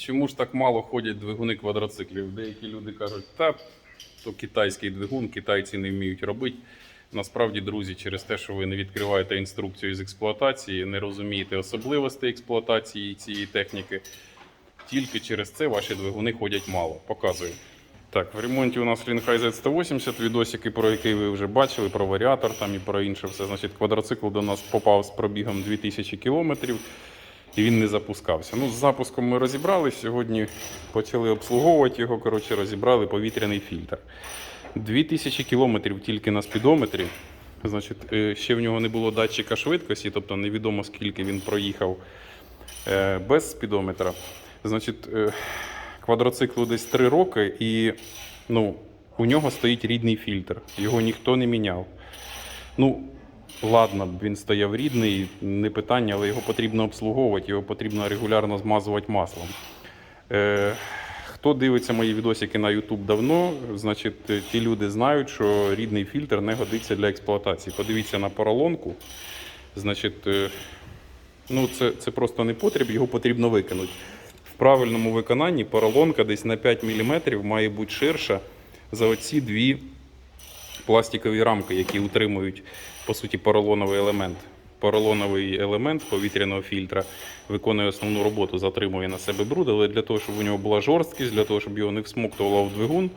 чому ж так мало ходять двигуни квадроциклів? Деякі люди кажуть, та то китайський двигун, китайці не вміють робити. Насправді, друзі, через те, що ви не відкриваєте інструкцію з експлуатації, не розумієте особливостей експлуатації цієї техніки, тільки через це ваші двигуни ходять мало. Показую. Так, в ремонті у нас Лінхай Z180, відосики, про який ви вже бачили, про варіатор там і про інше все. Значить, квадроцикл до нас попав з пробігом 2000 км і він не запускався. Ну, з запуском ми розібрались. Сьогодні почали обслуговувати його. Коротше, розібрали повітряний фільтр. 2000 км тільки на спідометрі. Значить, е, ще в нього не було датчика швидкості, тобто невідомо скільки він проїхав е, без спідометра. Значить, е, квадроциклу десь 3 роки, і ну, у нього стоїть рідний фільтр. Його ніхто не міняв. Ну, ладно, він стояв рідний, не питання, але його потрібно обслуговувати, його потрібно регулярно змазувати маслом. Е, хто дивиться мої відосики на YouTube давно, значить, е, ті люди знають, що рідний фільтр не годиться для експлуатації. Подивіться на поролонку. Значить, е, ну, це, це просто не потріб, його потрібно викинути. В правильному виконанні поролонка десь на 5 мм має бути ширша за оці дві пластикові рамки, які утримують по суті поролоновий елемент. Поролоновий елемент повітряного фільтра виконує основну роботу, затримує на себе бруд, але для того, щоб у нього була жорсткість, для того, щоб його не всмоктувало в двигун,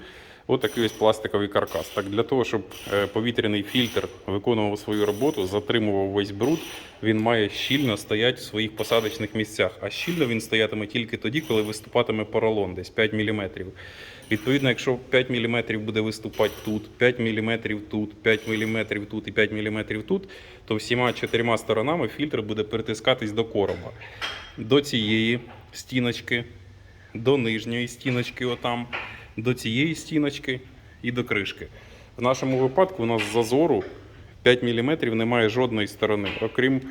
отакий ось пластиковий каркас. Так, для того, щоб е, повітряний фільтр виконував свою роботу, затримував весь бруд, він має щільно стояти в своїх посадочних місцях. А щільно він стоятиме тільки тоді, коли виступатиме поролон, десь 5 мм. Відповідно, якщо 5 мм буде виступати тут, 5 мм тут, 5 мм тут і 5 мм тут, то всіма чотирма сторонами фільтр буде притискатись до короба. До цієї стіночки, до нижньої стіночки, отам, до цієї стіночки і до кришки. В нашому випадку у нас зазору 5 мм немає жодної сторони, окрім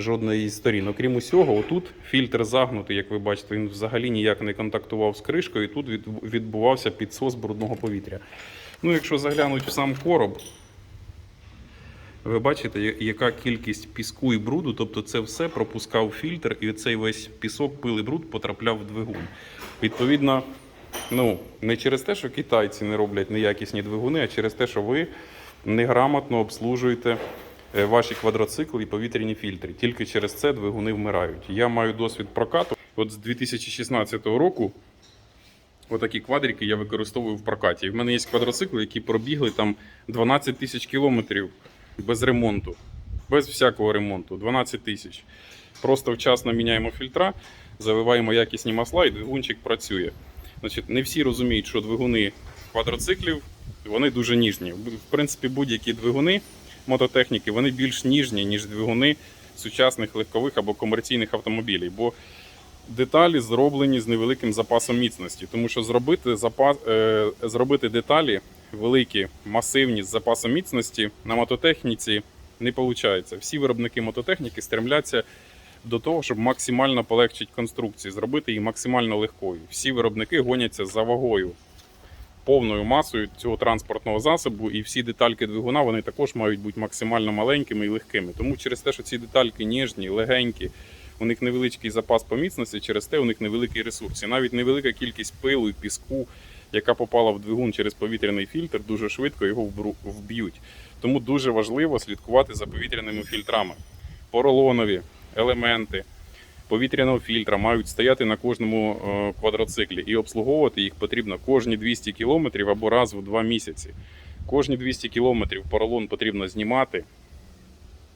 жодної із сторін. Окрім усього, отут фільтр загнутий, як ви бачите, він взагалі ніяк не контактував з кришкою, і тут відбувався підсос брудного повітря. Ну, якщо заглянути в сам короб, ви бачите, яка кількість піску і бруду, тобто це все пропускав фільтр, і цей весь пісок, пил і бруд потрапляв в двигун. Відповідно, ну, не через те, що китайці не роблять неякісні двигуни, а через те, що ви неграмотно обслужуєте ваші квадроцикли і повітряні фільтри. Тільки через це двигуни вмирають. Я маю досвід прокату. От з 2016 року отакі квадрики я використовую в прокаті. В мене є квадроцикли, які пробігли там 12 тисяч кілометрів без ремонту, без всякого ремонту. 12 тисяч. Просто вчасно міняємо фільтра, заливаємо якісні масла, і двигунчик працює. Значить, не всі розуміють, що двигуни квадроциклів вони дуже ніжні. В принципі, будь-які двигуни мототехніки вони більш ніжні, ніж двигуни сучасних легкових або комерційних автомобілів. Бо деталі зроблені з невеликим запасом міцності. Тому що зробити, запас, е, зробити деталі великі, масивні з запасом міцності на мототехніці не виходить. Всі виробники мототехніки стремляться до того, щоб максимально полегшити конструкцію, зробити її максимально легкою. Всі виробники гоняться за вагою, повною масою цього транспортного засобу, і всі детальки двигуна вони також мають бути максимально маленькими і легкими. Тому через те, що ці детальки ніжні, легенькі, у них невеличкий запас по міцності, через те у них невеликий ресурс. І навіть невелика кількість пилу і піску, яка попала в двигун через повітряний фільтр, дуже швидко його вб'ють. Тому дуже важливо слідкувати за повітряними фільтрами. Поролонові елементи повітряного фільтра мають стояти на кожному е, квадроциклі, і обслуговувати їх потрібно кожні 200 км або раз в 2 місяці. Кожні 200 км поролон потрібно знімати,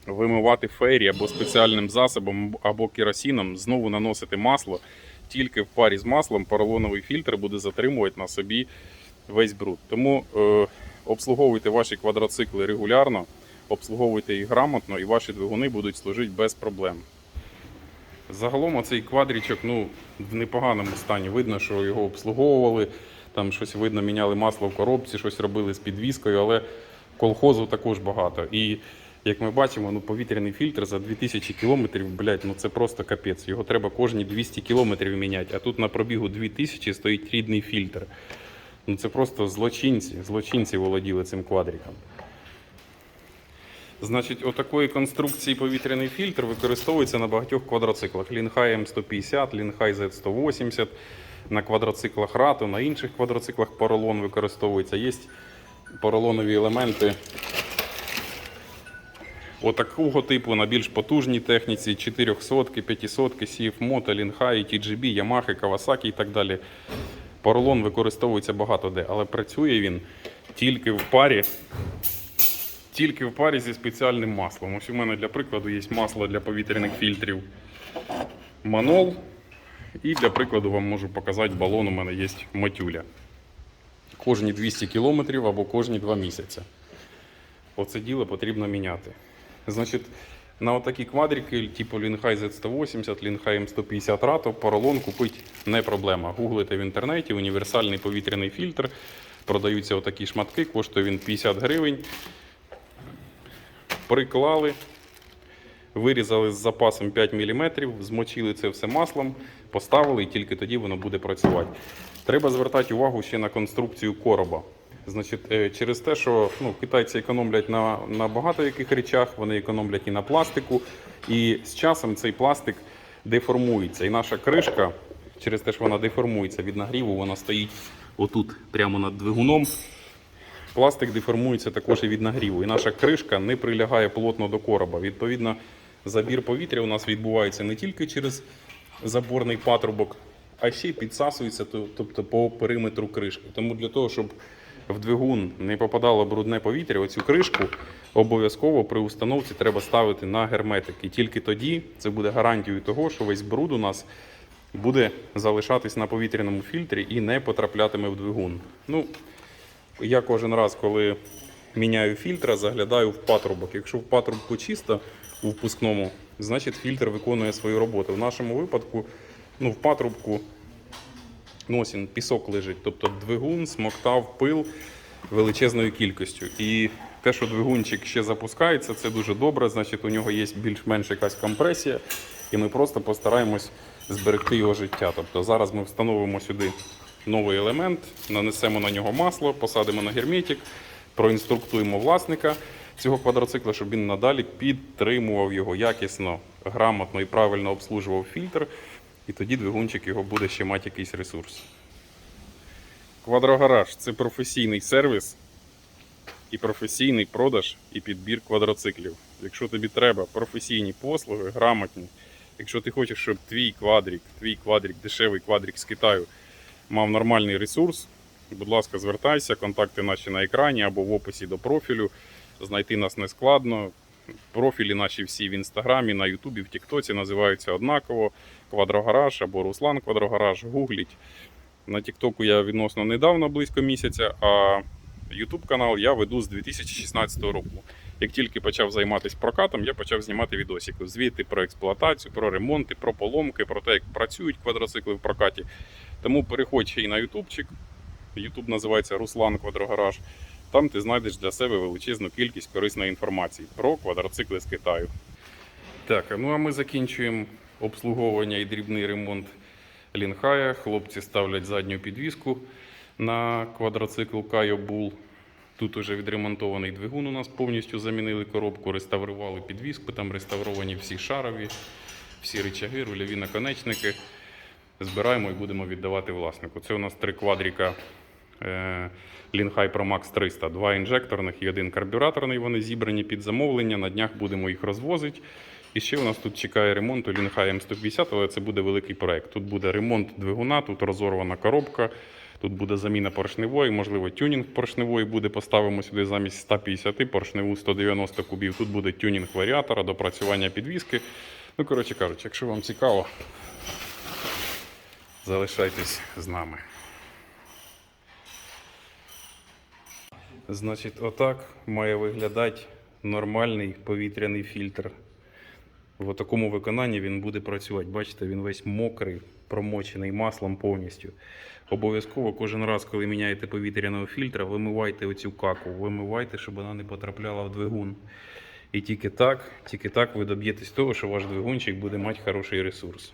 вимивати фейрі або спеціальним засобом, або керосином, знову наносити масло. Тільки в парі з маслом поролоновий фільтр буде затримувати на собі весь бруд. Тому е, обслуговуйте ваші квадроцикли регулярно, обслуговуйте їх грамотно, і ваші двигуни будуть служити без проблем. Загалом оцей квадрічок ну, в непоганому стані. Видно, що його обслуговували, там щось видно, міняли масло в коробці, щось робили з підвіскою, але колхозу також багато. І як ми бачимо, ну, повітряний фільтр за 2000 кілометрів, блядь, ну це просто капець. Його треба кожні 200 кілометрів міняти, а тут на пробігу 2000 стоїть рідний фільтр. Ну це просто злочинці, злочинці володіли цим квадриком. Значить, отакої конструкції повітряний фільтр використовується на багатьох квадроциклах. Лінхай М150, Лінхай Z180, на квадроциклах Рато, на інших квадроциклах поролон використовується. Є поролонові елементи отакого типу на більш потужній техніці 400, 500, CF Moto, Лінхай, TGB, Yamaha, Kawasaki і так далі. Поролон використовується багато де, але працює він тільки в парі тільки в парі зі спеціальним маслом. Ось у мене для прикладу є масло для повітряних фільтрів Манол. І для прикладу вам можу показати балон. У мене є матюля. Кожні 200 км або кожні 2 місяці. Оце діло потрібно міняти. Значить, на отакі квадрики, типу Лінхай Z180, Лінхай М150 Rato, поролон купити не проблема. Гуглите в інтернеті, універсальний повітряний фільтр. Продаються отакі шматки, коштує він 50 гривень приклали, вирізали з запасом 5 мм, змочили це все маслом, поставили і тільки тоді воно буде працювати. Треба звертати увагу ще на конструкцію короба. Значить, е, через те, що ну, китайці економлять на, на багато яких речах, вони економлять і на пластику. І з часом цей пластик деформується. І наша кришка, через те, що вона деформується від нагріву, вона стоїть отут, прямо над двигуном. Пластик деформується також і від нагріву. І наша кришка не прилягає плотно до короба. Відповідно, забір повітря у нас відбувається не тільки через заборний патрубок, а ще й підсасується, тобто по периметру кришки. Тому для того, щоб в двигун не попадало брудне повітря, оцю кришку обов'язково при установці треба ставити на герметик. І тільки тоді це буде гарантією того, що весь бруд у нас буде залишатись на повітряному фільтрі і не потраплятиме в двигун. Ну, я кожен раз, коли міняю фільтра, заглядаю в патрубок. Якщо в патрубку чисто у впускному, значить фільтр виконує свою роботу. В нашому випадку, ну, в патрубку носін, пісок лежить. Тобто двигун смоктав пил величезною кількістю. І те, що двигунчик ще запускається, це дуже добре. Значить, у нього є більш-менш якась компресія, і ми просто постараємось зберегти його життя. Тобто зараз ми встановимо сюди новий елемент, нанесемо на нього масло, посадимо на герметик, проінструктуємо власника цього квадроцикла, щоб він надалі підтримував його якісно, грамотно і правильно обслужував фільтр. І тоді двигунчик його буде ще мати якийсь ресурс. Квадрогараж це професійний сервіс і професійний продаж і підбір квадроциклів. Якщо тобі треба професійні послуги, грамотні, якщо ти хочеш, щоб твій квадрик, твій квадрик, дешевий квадрик з Китаю мав нормальний ресурс, будь ласка, звертайся, контакти наші на екрані або в описі до профілю. Знайти нас не складно. Профілі наші всі в інстаграмі, на Ютубі, в Тіктоці називаються однаково Квадрогараж або Руслан Квадрогараж. Гугліть. На Тіктоку я відносно недавно, близько місяця, а Ютуб канал я веду з 2016 року. Як тільки почав займатися прокатом, я почав знімати відосики. Звіти про експлуатацію, про ремонти, про поломки, про те, як працюють квадроцикли в прокаті. Тому переходь ще й на Ютубчик. Ютуб називається Руслан Квадрогараж. Там ти знайдеш для себе величезну кількість корисної інформації про квадроцикли з Китаю. Так, ну а ми закінчуємо обслуговування і дрібний ремонт Лінхая. Хлопці ставлять задню підвіску на квадроцикл Кайо Бул. Тут уже відремонтований двигун у нас повністю замінили коробку, реставрували підвіску, там реставровані всі шарові, всі рычаги, рульові наконечники. Збираємо і будемо віддавати власнику. Це у нас три квадріка е, Linhai Pro Max 300, два інжекторних і один карбюраторний. Вони зібрані під замовлення. На днях будемо їх розвозити. І ще у нас тут чекає ремонт у Linhai M150, але це буде великий проект. Тут буде ремонт двигуна, тут розорвана коробка, тут буде заміна поршневої, можливо, тюнінг поршневої буде. Поставимо сюди замість 150 поршневу 190 кубів. Тут буде тюнінг варіатора, допрацювання підвіски. Ну, коротше кажучи, якщо вам цікаво, залишайтесь з нами. Значить, отак має виглядати нормальний повітряний фільтр. В такому виконанні він буде працювати. Бачите, він весь мокрий, промочений маслом повністю. Обов'язково кожен раз, коли міняєте повітряного фільтра, вимивайте оцю каку, вимивайте, щоб вона не потрапляла в двигун. І тільки так, тільки так ви доб'єтесь того, що ваш двигунчик буде мати хороший ресурс.